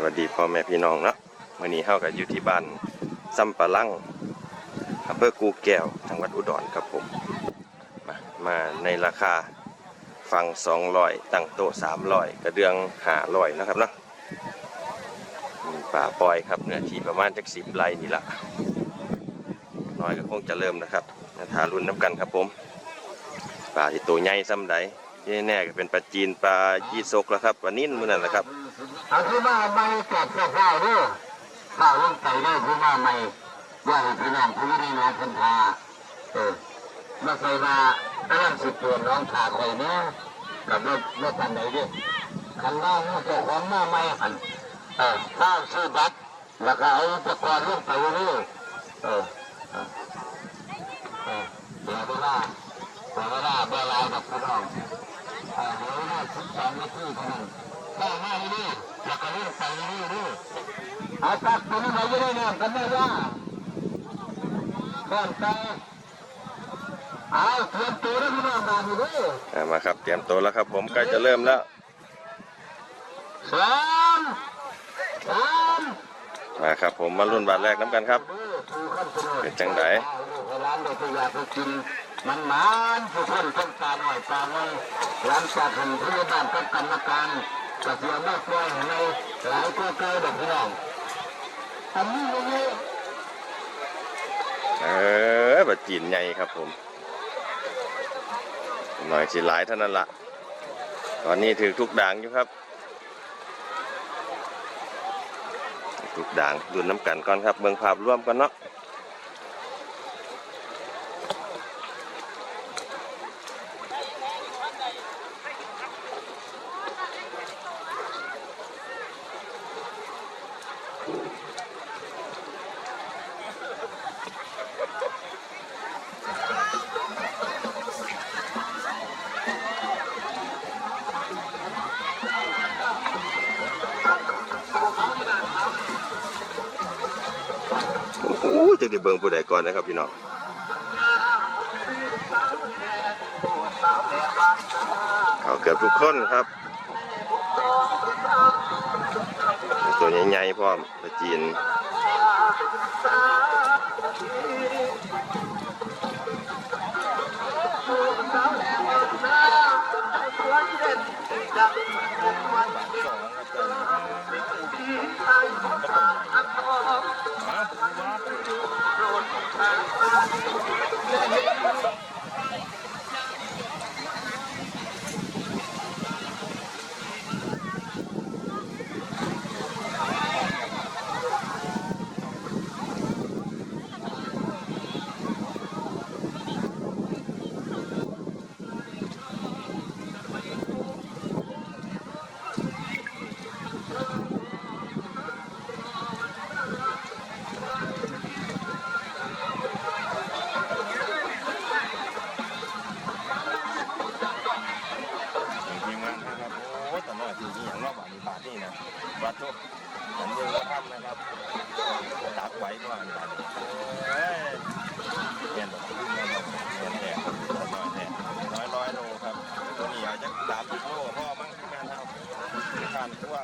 สวัสดีพ่อแม่พี่น้องเนาะมื่อนี้เฮากับอยู่ที่บ้านซัมปะลังอำเภอกูแก้วจังหวัดอุดรครับผมมามาในราคาฟัง200ตั้งโต๊ะ300กระเดือง500นะครับเนาะป่าปลอยครับเนื้อที่ประมาณจัก10ไร่นี่ละน้อยก็คงจะเริ่มนะครับนะทารุ่นน้ำกันครับผมป่าที่ตัวใหญ่ซ้ำใดที่แน่ๆก็เป็นปลาจีนปลายี่สกแล้วครับปลานิ่นมื้อนั้นแหละครับ อาที่มาไม่แจกเสื้อผ้าเด้วยข้าวลงใส่ได้ที่มาไม่ว่าให้พี่น้องผู้ได้น้องพันธาเออมาใส่มาอ้างสิบตัวน้องขาคอยเนี้ยกับรถรถคันไหนดิคันหน้าเจ้าของหน้าไม่หันเออข้าวซื้อบัตรแล้วก็เอาอุปกรณ์ลงไปเรื่อยเออเออเออเดี๋ยวเวลาเดี๋ยวเวลาเวลาแบบพี่น้องเออเดี๋ยวเวลาสิบสองนาทีเท่านั้น ได้ง่ายดีแล้วก็เรื่องไปนี่ดิอาตักตัวนี้มาอยู่ในน้ำกันได้ว่าก่อนไปเอาเตรียมตัวแล้วพี่น้องมาดูด้วยมาครับเตรียมตัวแล้วครับ ผมใกล้จะเริ่มแล้วสามสามมาครับผมมารุ่นบาทแรกน้ำกันครับเป็นจังไดร้านเด็กอยากไปกินมันมันผู้คนต้องกาหน่อยตาหน่อยร้านจากคนผู้บ้านกับกรรมการ กระเทียมมากกว่าในหลายตัวเก่าเด็กพี่น้องอันนี้เลยเออบาจีนใหญ่ครับผม หน่อยสิหลายเท่านั้นละตอนนี้ถือทุกด่างอยู่ครับ ทุกด่างดูน้ำกันก่อนครับ เบิ่งภาพร่วมกันเนาะ โอ้โหจะได้เบิ่งผู้ใดก่อนนะครับพี่น้องเขาเกือบทุก คนครับ ตัวใหญ่ๆพร้อมปลาจีนสองครับมงานนะครับโอ้ตอนนั้นทีนี้อย่างนอกบาทมีบาทนี่นะวัดทุกอันเดียวทำนะครับ ตักไว้ก่อนบาทเฮ้ยเนแบบนี้นะครับเนแหกน้อยแหกน้อยร้อยโลครับ ตัวนี้อาจจะสามสิบโลพ่อมั่งทีมงานครับการทั่ว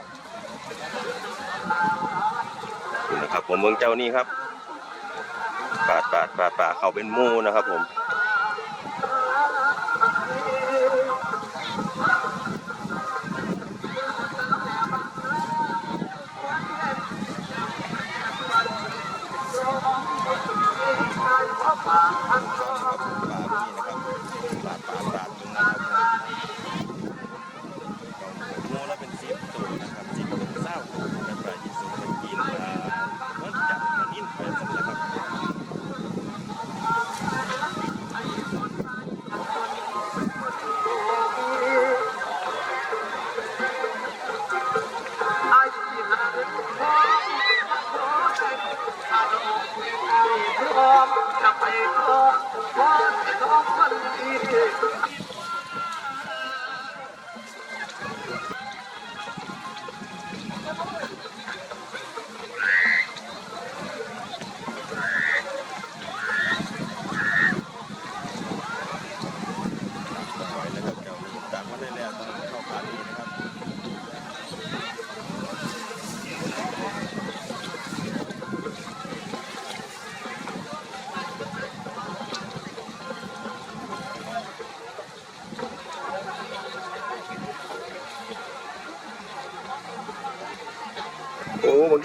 นะครับผมเมืองเจ้านี่ครับปาดปาดปาดปาดเขาเป็นมูนะครับผม ปล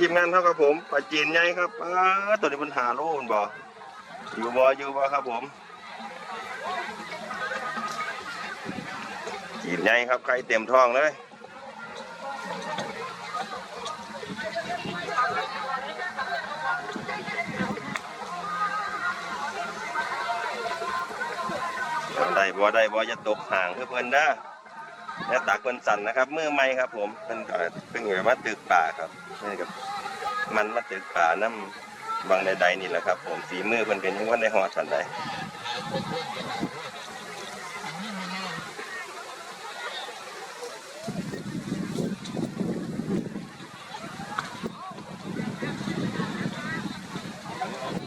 มงานเท่ากับผมปลาจีนใหญ่ครับอ้าตัวนี้มันหาโลมันบ่อยู่บ่อยู่บ่ครับผมจีนใหญ่ครับไข่เต็มท้องเลยได้บ่ได้บ่จะตกห่างคือเพิ่นเด้อแล้วตักเพิ่นสั่นนะครับ มือใหม่ครับผมเพิ่นก็เพิ่งแบบมาตึกป่าครับนี่กับ มันมาตึกป่าน้ำบางใดๆนี่แหละครับ ผมฝีมือเพิ่นเป็นยังวันได้ฮอดสันใด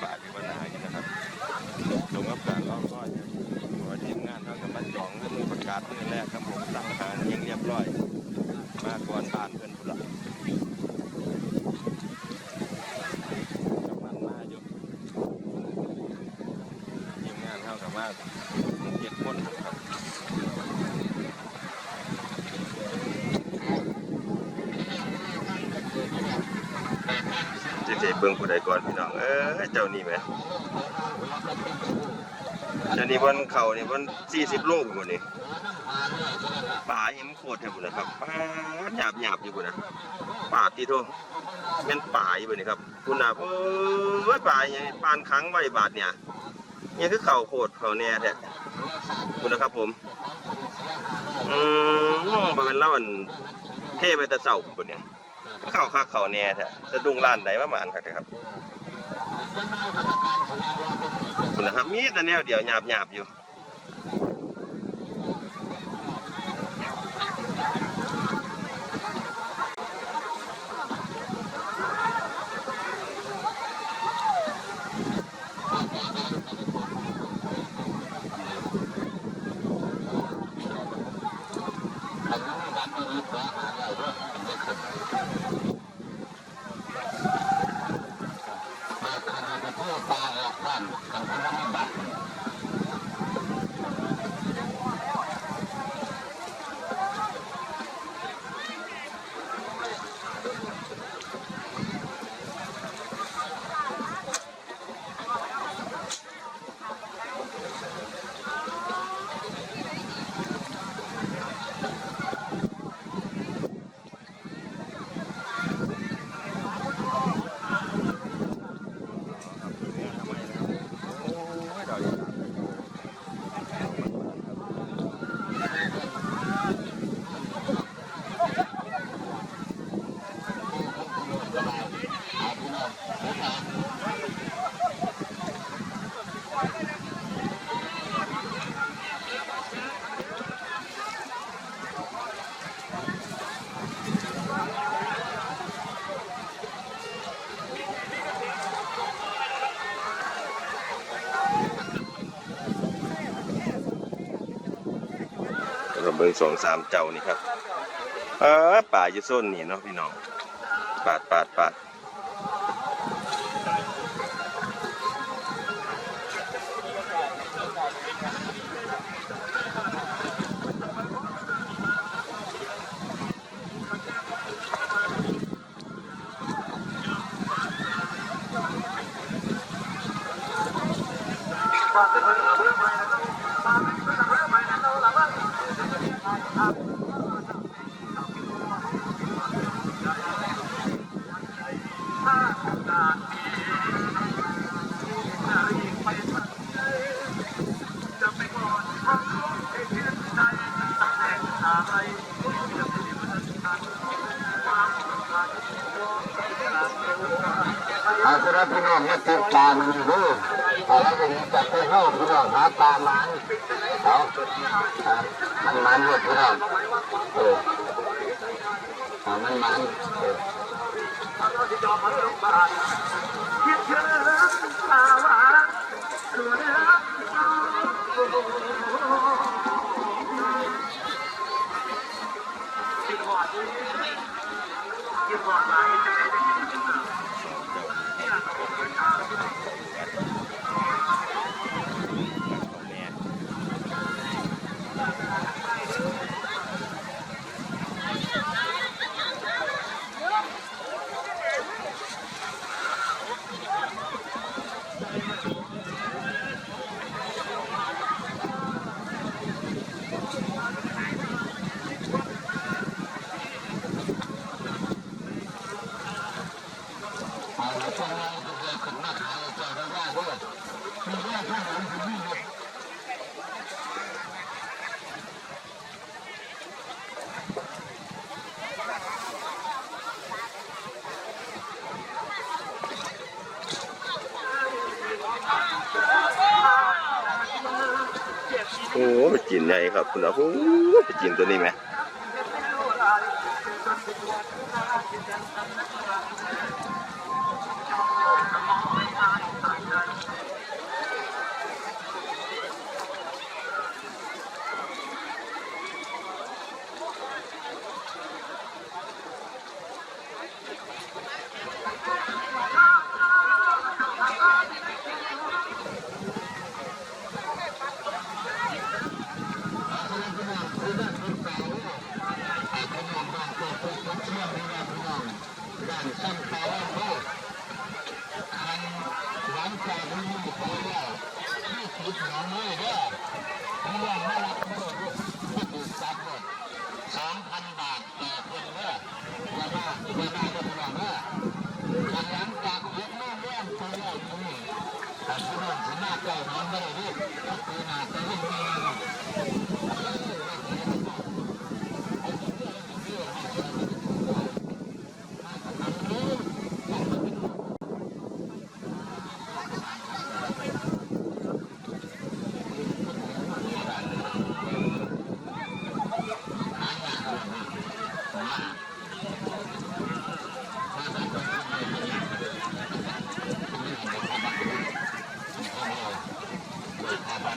ป่าที่ว่านาอยู่นะครับลงกับการรอบก็จะหัวทีมงานเท่ากับมาจองเรื่องมือประกาศมือแรกครับผมตั้งหางเรียงเรียบร้อย มาก่อนบ้านเพิ่อนพุ่นละกำมันมาอยู่ทีมงานเท่ากับว่าเจ็ดคนครับจะเทเบิ่งผู้ใด ก่อนพี่น้อง เอ้ยเจ้านี่ไหมเจ้านี่บนเขานี่บนสี่สิบโลกว่านี่ป่ายังโคตรแทบเลยครับป่าหยาบหยาบอยู่พุ่นนะป่าที่โทเป็นป่าอยู่พุ่นนี่ครับ คุณนะเอ้ยป่าอย่างปานค้างไว้บาทเนี่ยนี่คือเข่าโคตรเขาแน่แท้คุณนะครับผม อืมบริเวณเล่าอันเท่ไปแต่เสาพุ่นเนี่ย เข้าค่าเขาแน่แท้จะดุงล้านไหนประมาณครับครับคุณนะครับมีแต่แนวเดียวหยาบหยาบอยู่ สองสามเจ้านี่ครับเออป่าอยู่โซนนี่เนาะพี่น้อง เอามันมันเโอ้ไปกินใหญ่ครับคุณเอาโอ้ไปกินตัวนี้ไหม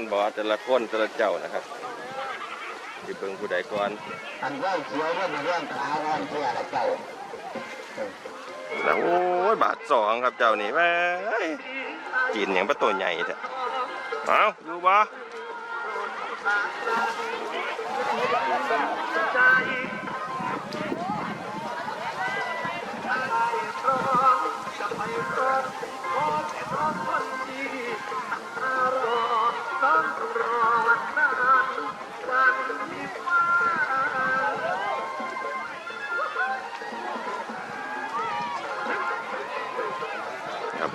บทันบอแต่ละคนแต่ละเจ้านะครับที่เบิ่งผู้ใดก่อนอันย่อยเขียวเรื่องเรื่องขาเรื่องเชื่อละเจ้าแล้วโอ้ยบาทสองครับเจ้านี่แม่ยกินอย่างประตูใหญ่แท้เอาดูบ่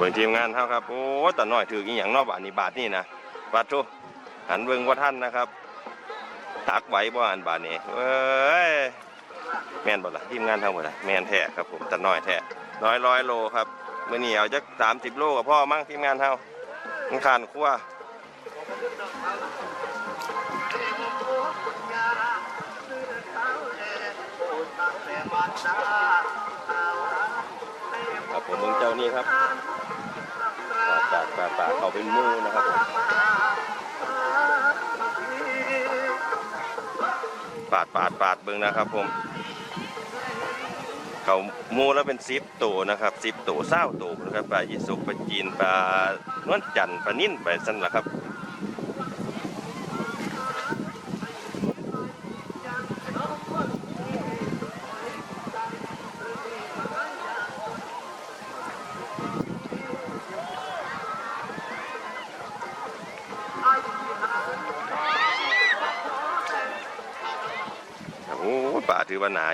บิ่งทีมงานเฮาครับ โอ้แต่น้อยถืออีหยังนอกบาทนี่บาทนี่นะบาทโตหันเบิ่งว่าท่านนะครับตักไหวบ่อันบาทนี้เอ้ยแม่นบ่ล่ะทีมงานเฮาบ่ล่ะแม่นแท้ครับผมแต่น้อยแท้น้อยร้อยโลครับเมื้อนี้เอาจัก30โลก็พอมั้งทีมงานเฮามันขานครัว Hãy subscribe cho kênh Ghiền Mì Gõ Để không bỏ lỡ บิ่งเจ้านี่ครับ ปาดปาดปาเขาเป็นมูนะครับผมปาดปาดปาดเบิ้งนะครับผม เขามูแล้วเป็นซิปโตนะครับซิปโตเศร้าโตนะครับปลายีสกปลาจีนปลานวลจันทร์ปลานิ่นไปสั่นละครับ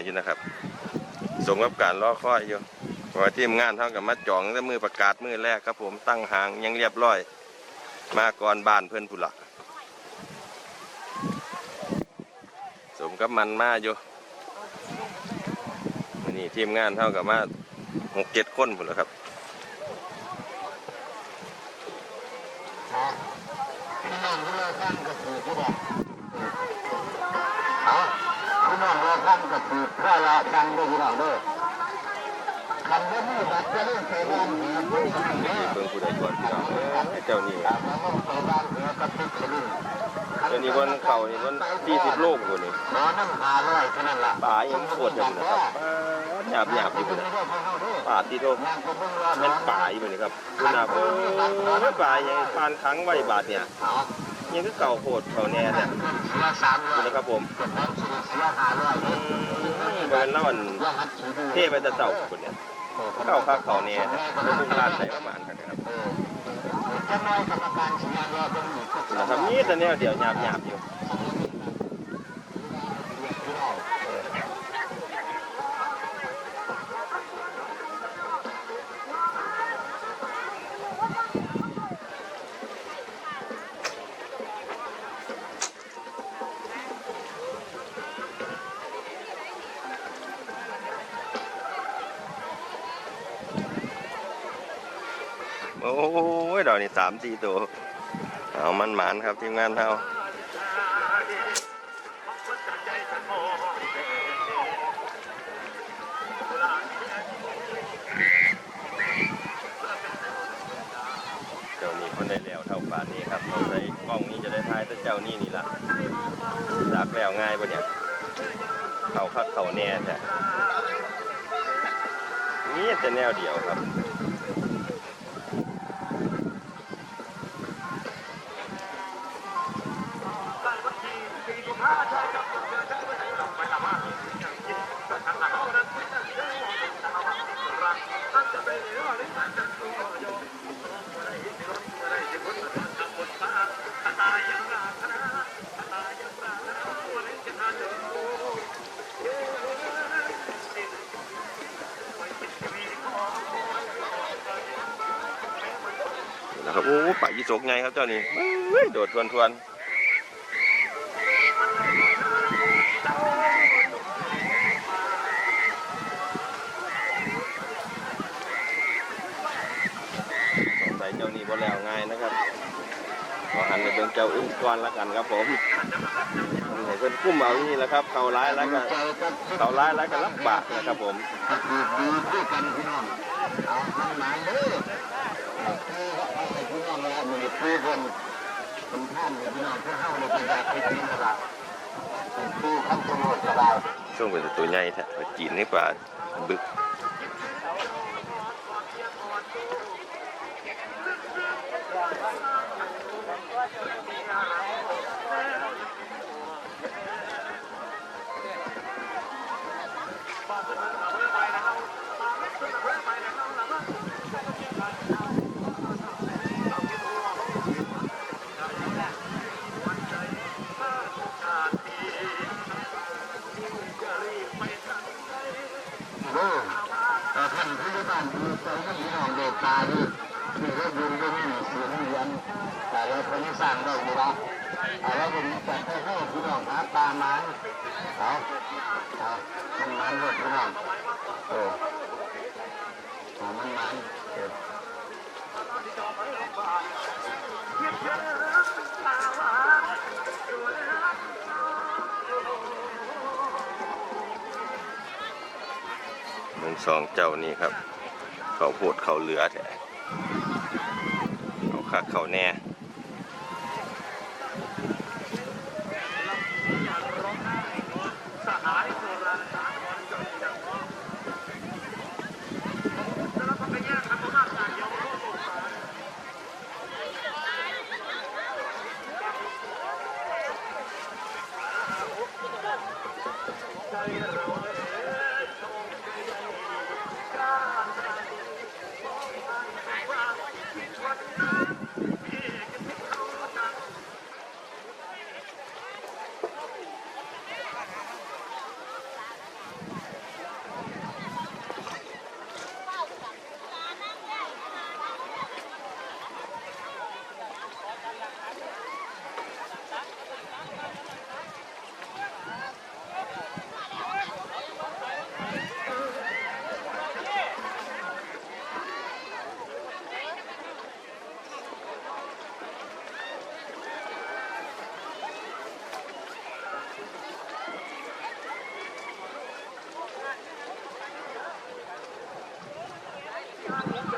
อว่าหนาอยู่นะครับสมกับการรอคอยอยู่พอทีมงานเท่ากับมาจองตั้งมือประกาศมือแรกครับผมตั้งหางยังเรียบร้อย มาก่อนบ้านเพื่อนผู้ละสมกับมันมาอยู่นี่ทีมงานเท่ากับมาหกเจ็ดคนผู้ละครับ พี่น้องที่เราสร้างก็คือที่บอกเอาพี่น้องเรา สร้างก็คือเพื่อเราสร้างด้วยพี่น้องด้วยคันว่ามีบัตรจะเล่นใส่บ้านเหรอผู้ใหญ่เด้อเบิ่งผู้ใดก่อนพี่น้องเอ้ยเจ้านี่ครับแล้วก็ใส่บ้านเหรอกับติ๊กสลิงเจ้านี่วันเข่านี่วันที่สิบโลกกว่านี่หมอน้ำปลาร้อยเท่านั้นล่ะป่ายังปวดอยู่นะครับหยาบหยาบๆอยู่คุพุ่ณนไม่น่ะได้พอเข้าด้วยป่าที่โตงานก็เพิ่งว่าแม่นป่าอยู่นี่ครับคุณอาเอ้ยป่ายังปานค้างไว้บาทเนี่ยเอายังคือเก่าโพดเขาแน่เนี่ยเสียสามร้อคุยณนะครับผม เก็บน้ำเสียห้านแล้วมันเทไปแต่เต่าคนเนี่ยเข้าข้าเขาเน่แต่ก็บุกลานใส่ประมาณกันนะครับนี่ตอนะครับนี่แต่แนวเดี๋ยวหยาบหยาบอยู่ อ้ยดอกนี่สามสี่ตัว เอามันหมานครับทีมงานเราเจ้านี่คนได้แล้วเท่าป่านนี้ครับเราใส่กล้องนี้จะได้ทายแต่เจ้านี่นี่ละดักแล้วง่ายปะเนี่ยเขาคักเขาแน่แท้นี่แต่แนวเดียวครับ โอ้ป่ายี่สกไงครับเจ้านี่โดดทวนทวนสงสัยเจ้านี่บ่แล้วง่ายนะครับขอหันไปเบิ่งเจ้าอื่นก่อนละกันครับผมให้เพิ่นกุ้มเอาอย่างนี่แหละครับ เขาร้ายแล้วก็เขาร้ายแล้วก็รับบากนะครับผมคือดีคู่กันพี่น้องเอาหมายเลย แล้วมีผู้คนเป็นท่านพี่น้องผู้เข้าในประชาธิปไตยนะครับเป็นคู่ขั้นตำรวจสบายช่วงเป็นตัวใหญ่แท้จีนนี่กว่าบึก เออแต่ท่านผู้บ้านดูใจให้พี่น้องเด็กตาดิมีรถยนต์ก็มีเสียงเรียนแต่เราคนที่สร้างได้ดีละแต่เราเป็นจัดให้ให้พี่น้องหาปลามันเอาเอามันมันรถพี่น้องเออเอามันมันเออหนึ่งสองเจ้านี่ครับ เขาโพดเขาเหลือแท้เขาคักเขาแน่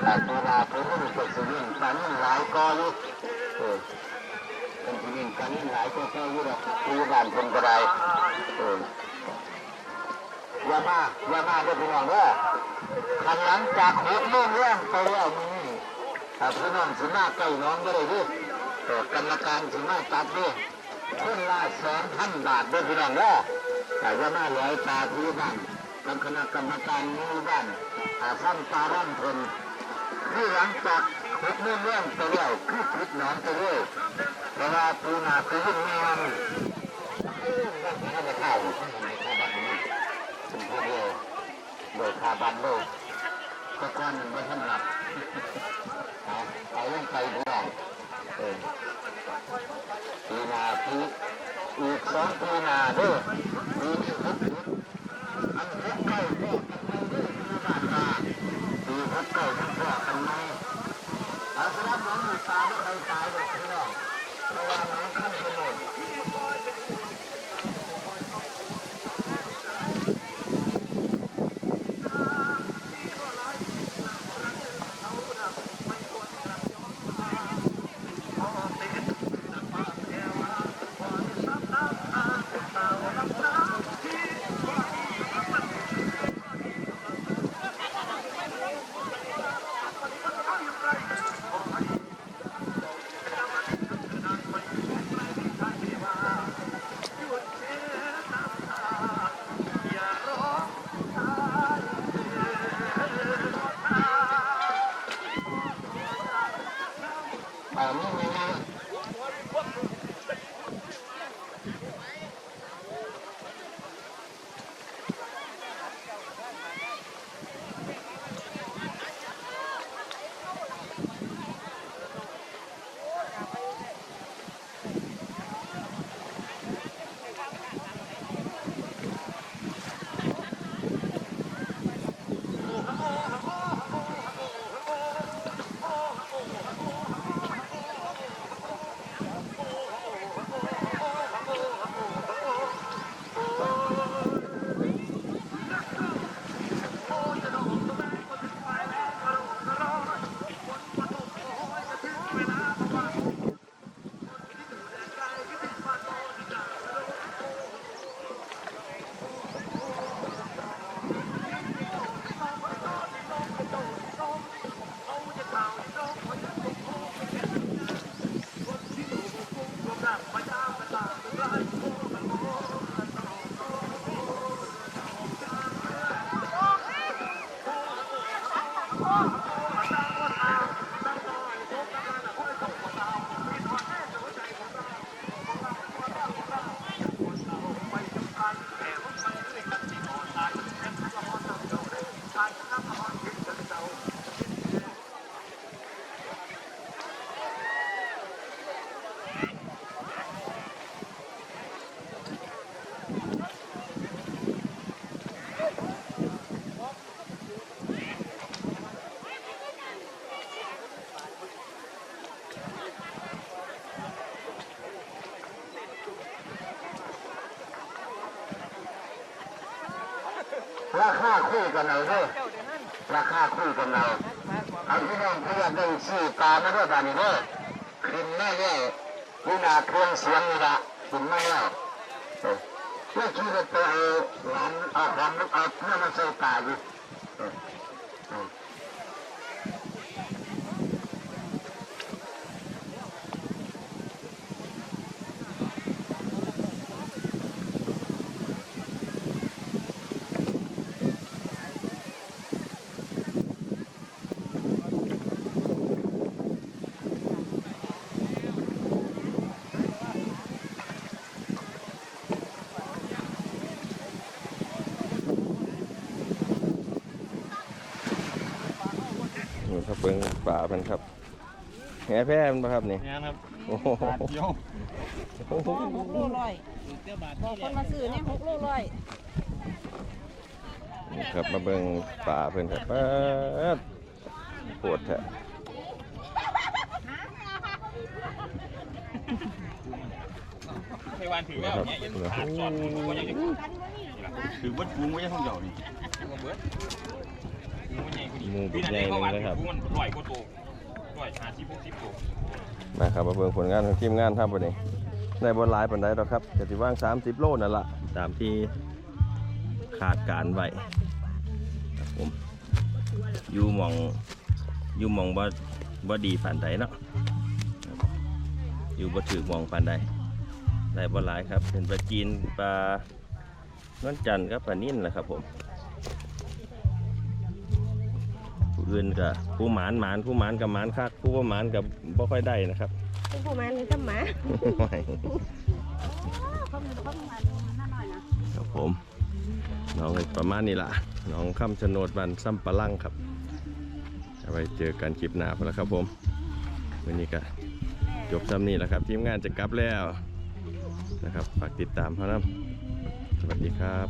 ต่ตัวนาตัวนี้เป็นสิ่งที่กันหลายกออยู่เออเป็นสิ่งที่กันหลายกออยู่หรอกคือบ้านคนกระไดเออยามาอย่ามาเด้อพี่น้องเด้อขันหลังจากหกโมงเรื่องไปแล้วนี่ถ้าพี่น้องสิมาใกล้น้องก็ได้ดิเออกรรมการสิมาตัดดิคนละสองพันบาทเด้อพี่น้องเด้อแต่อย่ามาหลายตาพี่บ้านกับคณะกรรมการหมู่บ้านหาฟังตาร่ำเพลิน คือหลังจากขุดเรื่องเรื่องไปแล้วคือขุดหนอนไปเรื่อยเว่าปูนาคือยิ่งแมวนั่นจะเข้าคาบันนี่เป็นผู้เดียวโดยคาบันโลกก็ก้อนไม่ทันหลับเอาเอาลงไปดูหน่อยเออปีนาปีอีกสองปีนาด้อปี คู่กันเอาเด้อราคาคู่กันเอาเอาพี่น้องเพื่อนได้ซื้อตามาด้วยบานี้เด้อขึ้นมาแล้ววินาเครื่องเสียงนี่ละขึ้นมาแล้วเพื่อที่จะไปเอาหลานเอาความเอาเพื่อนมาใส่ปลาอยู่ บเบิ้งป่าเพิ่นครับแหแพ้มันบ่ครับนี่เนี่ยครับโอ้โหบาทเดียวโอ้โหหกโลร้อยบอกคนมาซื้อเนี่ยหกโลร้อยนี่ครับมาเบิ้งป่าเพิ่นครับเปิดปวดแท้ไต้หวันถือนะว่าครับเนี่ยยังเหลือขาดสอดก็ยังจะถือวัดกุ้งไว้ห้องเดียวนี่ เบิดปีนั้นเขาวัดกุ้งมันร้อยกว่าตัวร้อยห้าสิบหกสิบตัวนะครับมาเบิ่งผลงานของทีมงานครับวันนี้ได้บนหลายปันไดหรอกครับจะที่ว่าง 30 โลนั่นละตามที่ขาดการไว้ครับผมอยู่หมองอยู่หมองบ่บ่ดีปานใดเนาะครับอยู่บ่ถือหมองปานใดได้บ่หลายครับเป็นปลาจีนปลานวลจันทร์ครับปลานิ่นแหละครับผม อื่นกับผู้หมานหมานผู้หมานกับหมานคักผู้บ่หมานกับบ่ค่อยได้นะครับเป็นผู้มันหรือจำหมาครับผม น้องก็ประมาณนี้ล่ะ น้องคำชะโนดบันซ้ำปะลังครับเอาไว้เจอกันคลิปหน้าพอแล้วครับผมวันนี้ก็จบซ้ำนี้แล้วครับ ทีมงานจะกลับแล้วนะครับ ฝากติดตามเขานะสวัสดีครับ